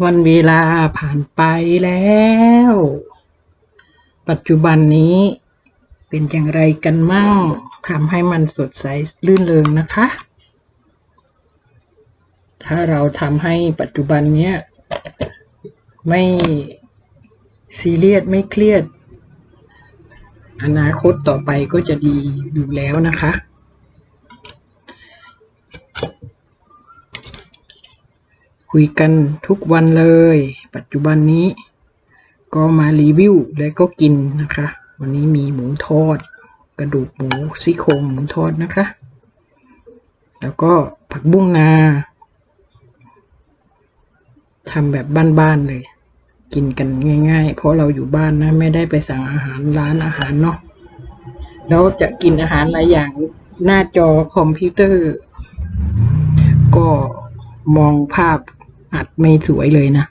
วันเวลาผ่านไปแล้ว ปัจจุบันนี้เป็นอย่างไรกันมั่งทำให้มันสดใสลื่นเริงนะคะ ถ้าเราทำให้ปัจจุบันเนี้ยไม่ซีเรียสไม่เครียด อนาคตต่อไปก็จะดีอยู่แล้วนะคะ คุยกันทุกวันเลย ปัจจุบันนี้ ก็มารีวิวและก็กินนะคะ วันนี้มีหมูทอด กระดูกหมูซี่โครงหมูทอดนะคะ แล้วก็ผักบุ้งนาทำแบบบ้านๆเลย กินกันง่าย ๆ เพราะเราอยู่บ้านนะ ไม่ได้ไปสั่งอาหารร้านอาหารเนาะแล้วจะกินอาหารหลายอย่างหน้าจอคอมพิวเตอร์ ก็มองภาพ อัดไม่สวยเลยนะ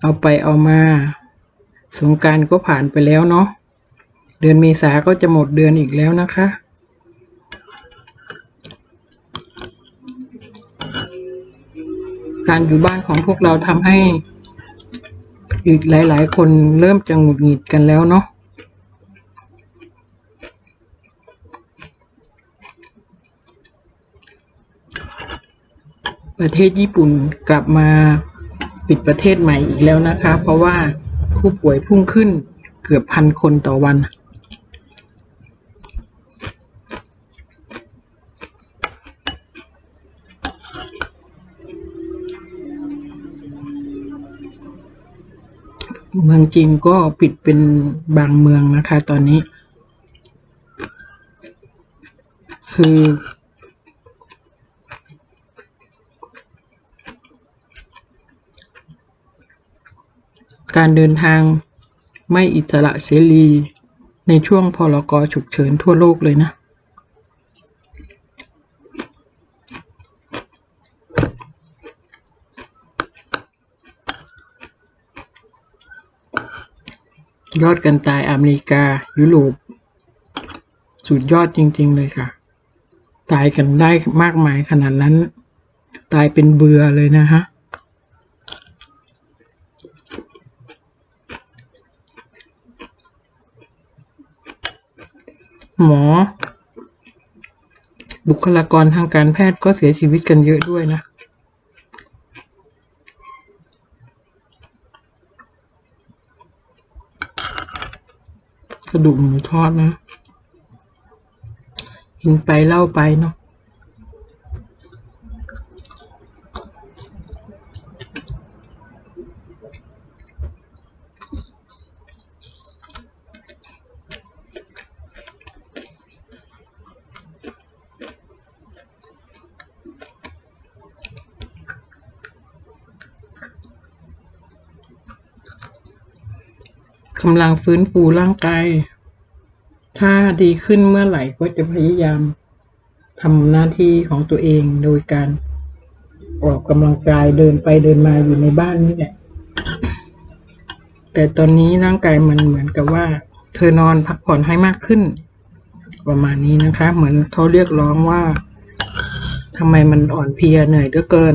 เอาไปเอามา สงกรารก็ผ่านไปแล้วเนาะ เดือนเมษาก็จะหมดเดือนอีกแล้วนะคะการอยู่บ้านของพวกเราทำให้อีกหลาย ๆ คนเริ่มจะหงุดหงิดกันแล้วเนาะ ประเทศญี่ปุ่นกลับมาปิดประเทศใหม่อีกแล้วนะคะ เพราะว่าผู้ป่วยพุ่งขึ้นเกือบพันคนต่อวันเมืองจีนก็ปิดเป็นบางเมืองนะคะตอนนี้ คือ การเดินทางไม่อิสระเสรีในช่วงพลกฉุกเฉินทั่วโลกเลยนะยอดกันตายอเมริกา ยุโรปสุดยอดจริง ๆ เลยค่ะ ตายกันได้มากมายขนาดนั้น ตายเป็นเบื่อเลยนะฮะ หมอ บุคลากรทางการแพทย์ก็เสียชีวิตกันเยอะด้วยนะกระดูกหมูทอดนะกินไปเล่าไปเนาะ กำลังฟื้นฟูร่างกาย ถ้าดีขึ้นเมื่อไหร่ก็จะพยายามทำหน้าที่ของตัวเองโดยการออกกำลังกายเดินไปเดินมาอยู่ในบ้านนี่แหละ แต่ตอนนี้ร่างกายมันเหมือนกับว่า เธอนอนพักผ่อนให้มากขึ้น ประมาณนี้นะคะ เหมือนเขาเรียกร้องว่าทำไมมันอ่อนเพลียเหนื่อยเหลือเกิน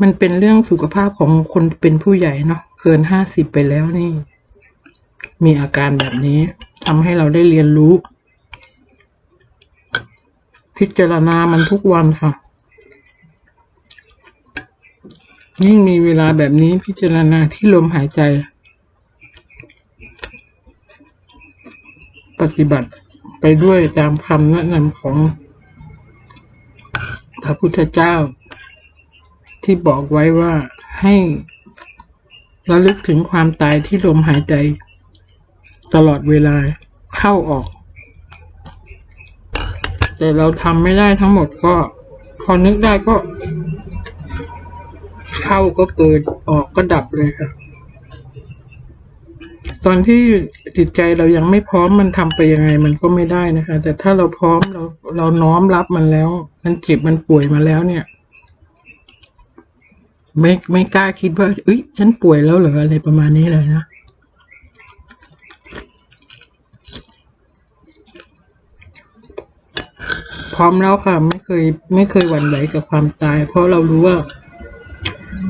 มันเป็นเรื่องสุขภาพของคนเป็นผู้ใหญ่เนาะเกินห้าสิบไปแล้วนี่ มีอาการแบบนี้ทำให้เราได้เรียนรู้ พิจารณามันทุกวันค่ะ ยิ่งมีเวลาแบบนี้พิจารณาที่ลมหายใจ ปฏิบัติไปด้วยตามคำแนะนำของพระพุทธเจ้า ที่บอกไว้ว่าให้ระลึกถึงความตายที่ลมหายใจ ตลอดเวลาเข้าออก แต่เราทำไม่ได้ทั้งหมดก็ พอนึกได้ก็ เข้าก็เกิดออกก็ดับเลยค่ะ ตอนที่จิตใจเรายังไม่พร้อมมันทำไปยังไงมันก็ไม่ได้นะคะ แต่ถ้าเราพร้อมเราเราน้อมรับมันแล้ว มันเจ็บมันป่วยมาแล้วเนี่ย ไม่ไม่กล้าคิดว่าเอ้ยฉันป่วยแล้วหรืออะไรประมาณนี้เลยนะพร้อมแล้วค่ะ ไม่เคยไม่เคยหวั่นไหวกับความตาย เพราะเรารู้ว่า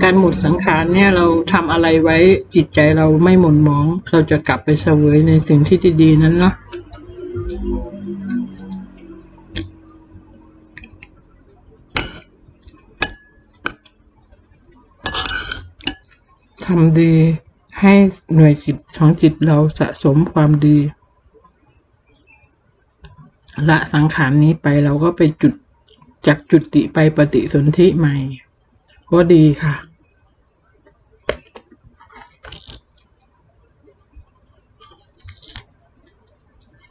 การหมดสังขารเนี่ยเราทำอะไรไว้จิตใจเราไม่หม่นหมอง เราจะกลับไปเสวยในสิ่งที่ดีๆนั้นเนาะ ทำดีให้หน่วยจิตของจิตเราสะสมความดี ละสังขารนี้ไปเราก็ไปจุดจากจุดติไปปฏิสนธิใหม่ ก็ดีค่ะ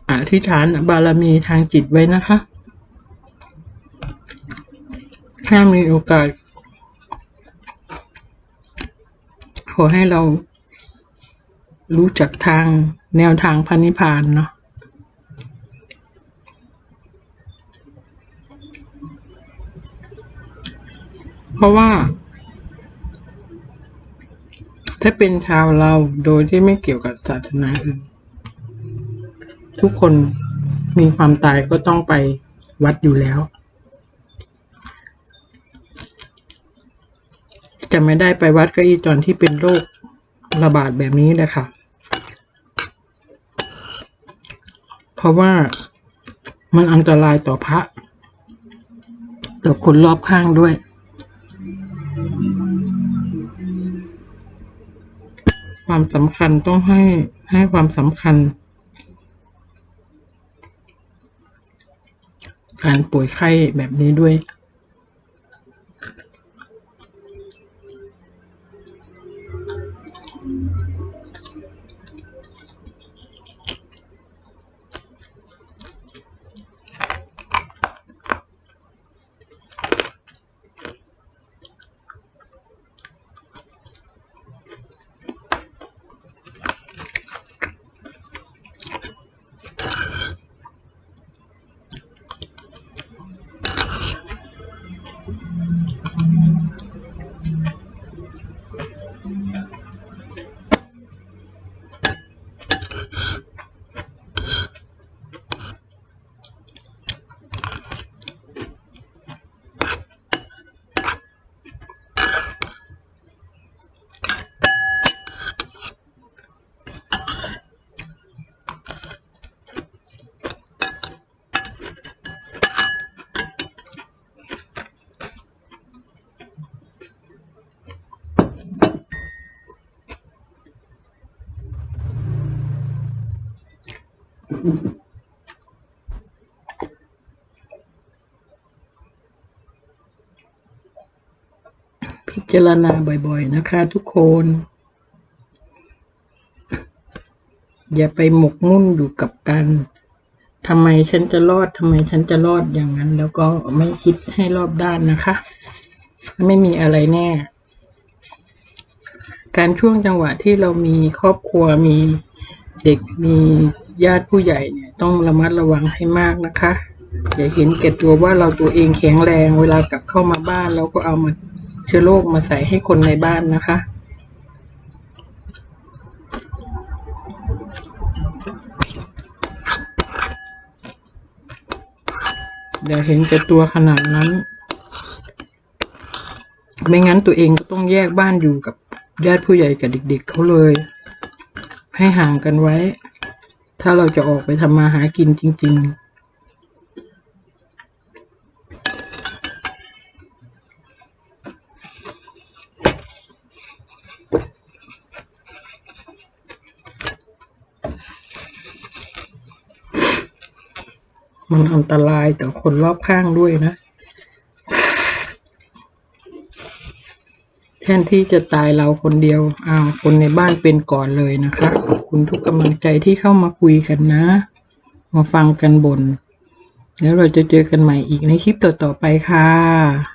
อธิษฐานบารมีทางจิตไว้นะคะ ถ้ามีโอกาส ขอให้เรารู้จักทางแนวทางพันิพพานเนาะเพราะว่า ถ้าเป็นชาวเราโดยที่ไม่เกี่ยวกับศาสนาอื่นทุกคนมีความตายก็ต้องไปวัดอยู่แล้ว จะไม่ได้ไปวัดก็อีตอนที่เป็นโรคระบาดแบบนี้แหละค่ะเพราะว่ามันอันตรายต่อพระต่อคนรอบข้างด้วย ความสำคัญต้องให้ให้ความสำคัญ การป่วยไข้แบบนี้ด้วย พิจารณาบ่อยๆ นะคะทุกคน อย่าไปหมกมุ่นอยู่กับการทำไมฉันจะรอดทำไมฉันจะรอดอย่างนั้น แล้วก็ไม่คิดให้รอบด้านนะคะ ไม่มีอะไรแน่ การช่วงจังหวะที่เรามีครอบครัวมีเด็กมี ญาติผู้ใหญ่เนี่ยต้องระมัดระวังให้มากนะคะ อย่าเห็นแก่ตัวว่าเราตัวเองแข็งแรง เวลากลับเข้ามาบ้านเราก็เอามาเชื้อโรคมาใส่ให้คนในบ้านนะคะอย่าเห็นแก่ตัวขนาดนั้น ไม่งั้นตัวเองก็ต้องแยกบ้านอยู่กับญาติผู้ใหญ่กับเด็กๆเขาเลย ให้ห่างกันไว้ ถ้าเราจะออกไปทำมาหากินจริง ๆมันอันตรายต่อคนรอบข้างด้วยนะ แทนที่จะตายเราคนเดียวอ้าวคนในบ้านเป็นก่อนเลยนะคะ ขอบคุณทุกกำลังใจที่เข้ามาคุยกันนะ มาฟังกันบน แล้วเราจะเจอกันใหม่อีกในคลิปต่อๆไปค่ะ